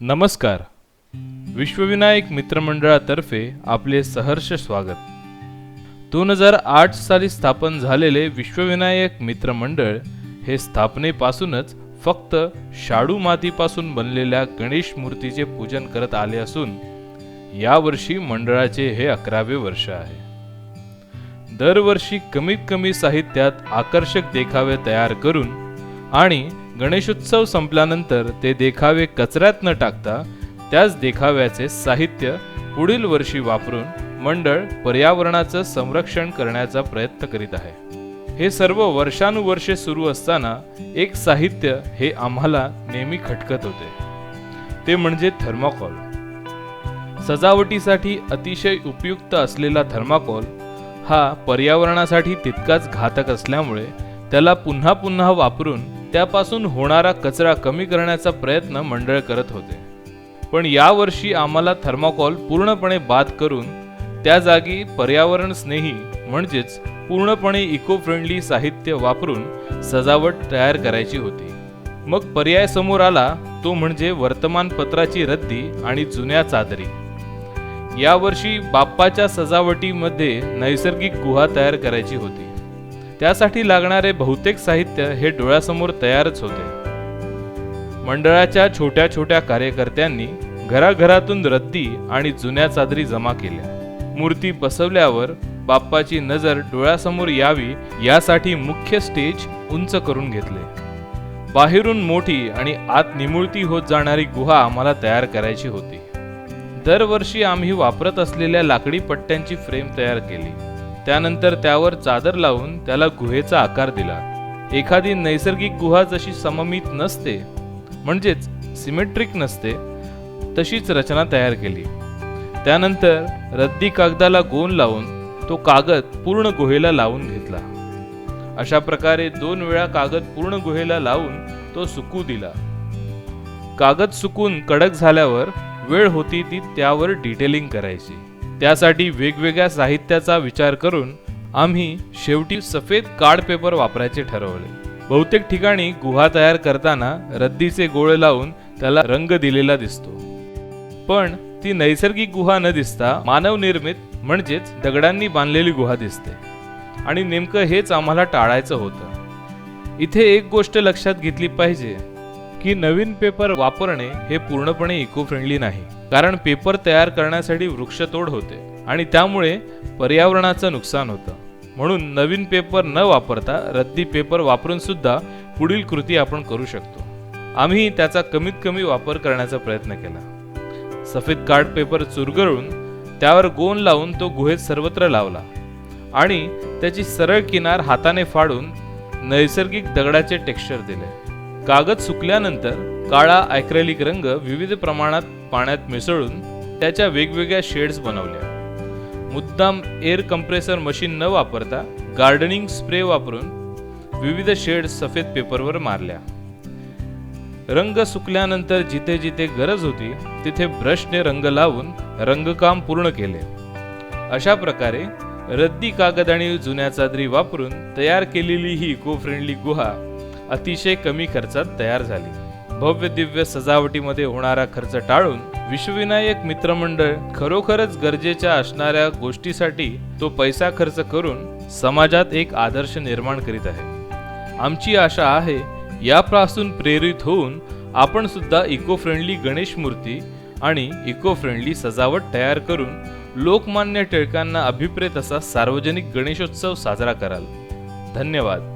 नमस्कार. विश्वविनायक मित्रमंडळातर्फे आपले सहर्ष स्वागत. दोन हजार आठ साली स्थापन झालेले विश्वविनायक मित्रमंडळ हे स्थापनेपासूनच फक्त शाडू मातीपासून बनलेल्या गणेश मूर्तीचे पूजन करत आले असून यावर्षी मंडळाचे हे अकरावे वर्ष आहे. दरवर्षी कमीत कमी साहित्यात आकर्षक देखावे तयार करून आणि गणेशोत्सव संपल्यानंतर ते देखावे कचऱ्यात न टाकता त्याच देखाव्याचे साहित्य पुढील वर्षी वापरून मंडळ पर्यावरणाचं संरक्षण करण्याचा प्रयत्न करीत आहे. हे सर्व वर्षानुवर्षे सुरू असताना एक साहित्य हे आम्हाला नेहमी खटकत होते. ते म्हणजे थर्माकॉल. सजावटीसाठी अतिशय उपयुक्त असलेला थर्माकॉल हा पर्यावरणासाठी तितकाच घातक असल्यामुळे त्याला पुन्हा पुन्हा वापरून त्यापासून होणारा कचरा कमी करण्याचा प्रयत्न मंडळ करत होते. पण यावर्षी आम्हाला थर्माकॉल पूर्णपणे बाद करून त्या जागी पर्यावरण स्नेही म्हणजेच पूर्णपणे इको फ्रेंडली साहित्य वापरून सजावट तयार करायची होती. मग पर्याय समोर आला तो म्हणजे वर्तमानपत्राची रद्दी आणि जुन्या चादरी. यावर्षी बाप्पाच्या सजावटीमध्ये नैसर्गिक गुहा तयार करायची होती. त्यासाठी लागणारे बहुतेक साहित्य हे डोळ्यासमोर तयारच होते. मंडळाच्या छोट्या छोट्या कार्यकर्त्यांनी घराघरातून रद्दी आणि जुन्या चादरी जमा केल्या. मूर्ती बसवल्यावर बाप्पाची नजर डोळ्यासमोर यावी यासाठी मुख्य स्टेज उंच करून घेतले. बाहेरून मोठी आणि आत निमुळती होत जाणारी गुहा आम्हाला तयार करायची होती. दरवर्षी आम्ही वापरत असलेल्या लाकडी पट्ट्यांची फ्रेम तयार केली. त्यानंतर त्यावर चादर लावून त्याला गुहेचा आकार दिला. एखादी नैसर्गिक गुहा जशी सममित नसते म्हणजेच सिमेट्रिक नसते तशीच रचना तयार केली. त्यानंतर रद्दी कागदाला गोन लावून तो कागद पूर्ण गुहेला लावून घेतला. अशा प्रकारे दोन वेळा कागद पूर्ण गुहेला लावून तो सुकू दिला. कागद सुकून कडक झाल्यावर वेळ होती ती त्यावर डिटेलिंग करायची. त्यासाठी वेगवेगळ्या साहित्याचा विचार करून आम्ही शेवटी सफेद कार्ड पेपर वापरायचे ठरवले. बहुतेक ठिकाणी गुहा तयार करताना रद्दीचे गोळे लावून त्याला रंग दिलेला दिसतो. पण ती नैसर्गिक गुहा न दिसता मानवनिर्मित म्हणजेच दगडांनी बांधलेली गुहा दिसते. आणि नेमकं हेच आम्हाला टाळायचं होतं. इथे एक गोष्ट लक्षात घेतली पाहिजे. की नवीन पेपर वापरणे हे पूर्णपणे इको फ्रेंडली नाही. कारण पेपर तयार करण्यासाठी वृक्षतोड होते आणि त्यामुळे पर्यावरणाचं नुकसान होतं. म्हणून नवीन पेपर न वापरता रद्दी पेपर वापरून सुद्धा पुढील कृती आपण करू शकतो. आम्ही त्याचा कमीत कमी वापर करण्याचा प्रयत्न केला. सफेद कार्ड पेपर चुरगळून त्यावर गोन लावून तो गुहेत सर्वत्र लावला आणि त्याची सरळ किनार हाताने फाडून नैसर्गिक दगडाचे टेक्स्चर दिले. कागद सुकल्यानंतर काळा ॲक्रेलिक रंग विविध प्रमाणात पाण्यात मिसळून त्याच्या वेगवेगळ्या शेड्स बनवल्या. मुद्दाम एअर कंप्रेसर मशीन न वापरता गार्डनिंग स्प्रे वापरून विविध शेड्स सफेद पेपरवर मारल्या. रंग सुकल्यानंतर जिथे जिथे गरज होती तिथे ब्रशने रंग लावून रंगकाम पूर्ण केले. अशा प्रकारे रद्दी कागद आणि जुन्या चादरी वापरून तयार केलेली ही इको फ्रेंडली गुहा अतिशय कमी खर्चात तयार झाली. भव्य दिव्य सजावटीमध्ये होणारा खर्च टाळून विश्वविनायक मित्रमंडळ खरोखरच गरजेच्या असणाऱ्या गोष्टीसाठी तो पैसा खर्च करून समाजात एक आदर्श निर्माण करीत आहे. आमची आशा आहे यापासून प्रेरित होऊन आपण सुद्धा इको फ्रेंडली गणेश मूर्ती आणि इको फ्रेंडली सजावट तयार करून लोकमान्य टिळकांना अभिप्रेत असा सार्वजनिक गणेशोत्सव साजरा कराल. धन्यवाद.